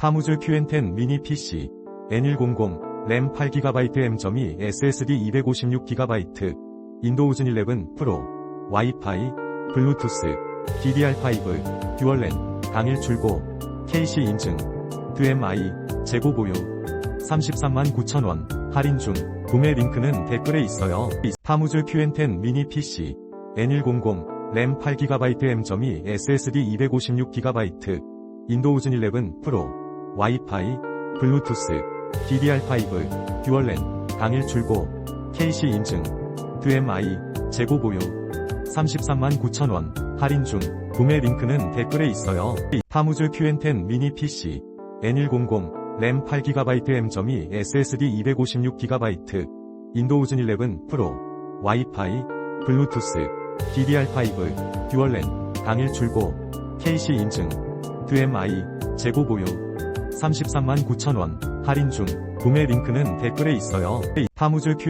파무즈 Q10 미니 PC N100 램 8GB M.2 SSD 256GB 인도우즈 11 프로 와이파이 블루투스 DDR5 듀얼랜 당일 출고 KC 인증 2MI 재고 보유 33만 9천원 할인 중 구매 링크는 댓글에 있어요. 파무즈 Q10 미니 PC N100 램 8GB M.2 SSD 256GB 인도우즈 11 프로 와이파이 블루투스 DDR5 듀얼랜 당일 출고 KC 인증 2MI 재고 보유 33만 9천원 할인 중 구매 링크는 댓글에 있어요. 파무즈 Q10 미니 PC N100 램 8GB M.2 SSD 256GB 인도우즈 11 프로 와이파이 블루투스 DDR5 듀얼랜 당일 출고 KC 인증 2MI 재고 보유 33만 9천원 할인 중 구매 링크는 댓글에 있어요. 파무즈 Q